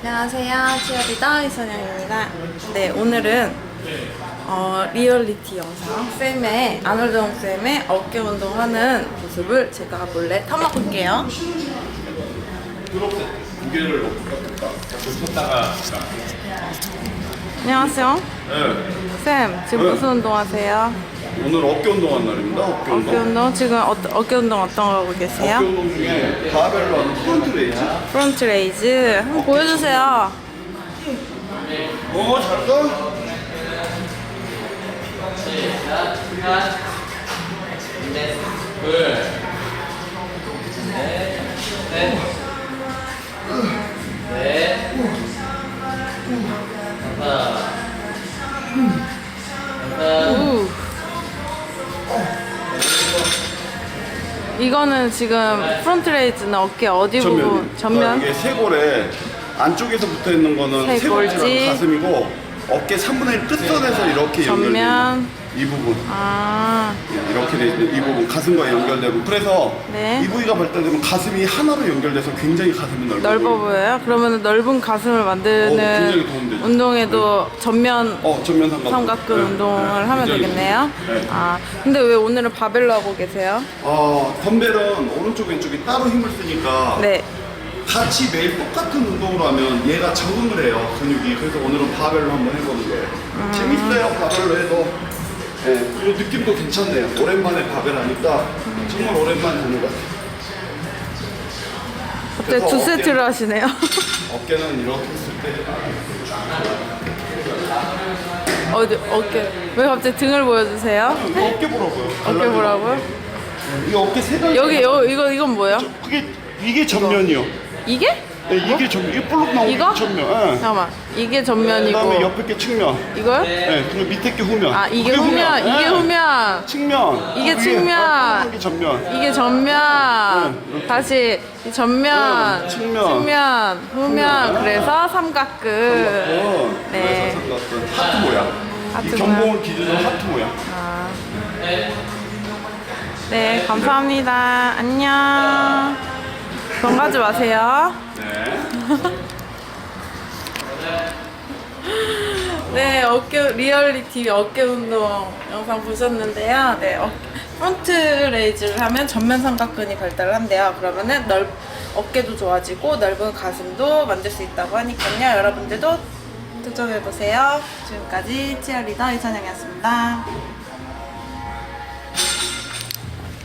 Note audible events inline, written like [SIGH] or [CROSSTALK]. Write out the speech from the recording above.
안녕하세요. 치어리더 이선영입니다. 네, 오늘은 어, 리얼리티 영상 쌤의 안월정 쌤의 어깨 운동하는 모습을 제가 몰래 타먹을게요. 무게를 안녕하세요. 네. 쌤, 지금 네. 무슨 운동하세요? 오늘 어깨 운동한 날입니다. 어깨 운동. 어깨 운동 지금 어, 어깨 운동 어떤 거 하고 계세요? 어깨 운동 중에 바벨로 하는 프론트 레이즈. 프론트 레이즈 한번 보여주세요. 어, 잘까? 우. 이거는 지금 프론트 레이즈는 어깨 어디 부분? 전면? 이게 쇄골에 안쪽에서 붙어 있는 거는 쇄골지. 쇄골지랑 가슴이고 어깨 3분의 1 끝선에서 이렇게 연결돼 전면. 이 부분. 아, 이렇게 돼 있는 이 부분 가슴과 연결되고 그래서 네. 이 부위가 발달되면 가슴이 하나로 연결돼서 굉장히 가슴이 넓어 넓어 보여요. 보여요? 그러면 넓은 가슴을 어, 만드는 굉장히 도움되죠. 운동에도 전면 어, 전면 삼각근. 삼각근 네. 운동을 네, 하면 되겠네요. 네. 아, 근데 왜 오늘은 바벨로 하고 계세요? 아, 덤벨은 오른쪽 왼쪽이 따로 힘을 쓰니까 네. 같이 매일 똑같은 운동으로 하면 얘가 적응을 해요 근육이 그래서 오늘은 바벨로 한번 해보는 거예요 음. 재밌어요 바벨로 해도 예, 그리고 느낌도 괜찮네요 오랜만에 바벨 하니까 정말 오랜만에 하는 것 같아요 갑자기 그래서 두 어깨- 세트를 하시네요. [LAUGHS] 어깨는 이렇게 했을 때 어디, 어깨. 왜 갑자기 등을 보여주세요? 어깨 보라고요 어깨 보라고요? 이 어깨 세 가지 여기, 여, 이거, 이건 뭐예요? 그게 이게 전면이요 이게? 네, 이게 전 이게 볼록 나오는 이거? 게 전면 예. 잠깐만. 이게 그다음에 전면이고. 옆에 게 측면 이거요? 네, 그리고 밑에 게 후면 아, 이게 그게 후면, 이게 예. 후면. 측면 이게 위에, 측면. 아, 이게 전면 이게 전면. 다시 이 전면. 응, 측면. 측면. 후면. 응. 그래서 삼각근. 어, 네. 그래서 삼각근 하트 모양 하트 이 모양. 견봉을 기준으로 하트 모양 아. 네, 감사합니다. 안녕. 돈 가지 마세요. 네 네, 어깨 리얼리티 어깨 운동 영상 보셨는데요. 네, 어, 프론트 레이즈를 하면 전면 삼각근이 발달한대요. 그러면은 넓 어깨도 좋아지고 넓은 가슴도 만들 수 있다고 하니까요. 여러분들도 도전해 보세요. 지금까지 치어리더 이선영이었습니다.